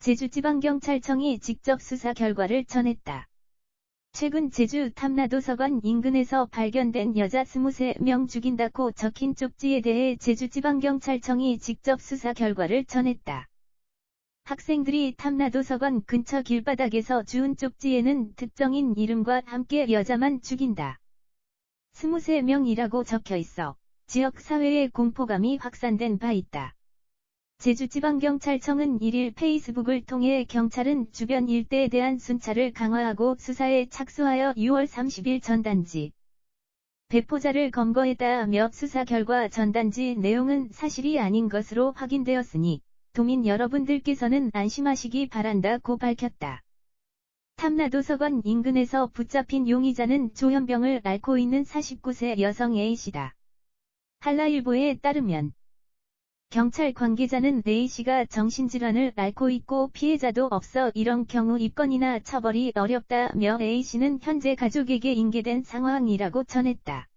제주지방경찰청이 직접 수사 결과를 전했다. 최근 제주 탐라도서관 인근에서 발견된 여자 23명 죽인다고 적힌 쪽지에 대해 제주지방경찰청이 직접 수사 결과를 전했다. 학생들이 탐라도서관 근처 길바닥에서 주운 쪽지에는 특정인 이름과 함께 여자만 죽인다. 23명이라고 적혀 있어 지역 사회의 공포감이 확산된 바 있다. 제주지방경찰청은 1일 페이스북을 통해 경찰은 주변 일대에 대한 순찰을 강화하고 수사에 착수하여 6월 30일 전단지 배포자를 검거했다며 수사 결과 전단지 내용은 사실이 아닌 것으로 확인되었으니 도민 여러분들께서는 안심하시기 바란다고 밝혔다. 탐라도서관 인근에서 붙잡힌 용의자는 조현병을 앓고 있는 49세 여성 A씨다. 한라일보에 따르면 경찰 관계자는 A씨가 정신질환을 앓고 있고 피해자도 없어 이런 경우 입건이나 처벌이 어렵다며 A씨는 현재 가족에게 인계된 상황이라고 전했다.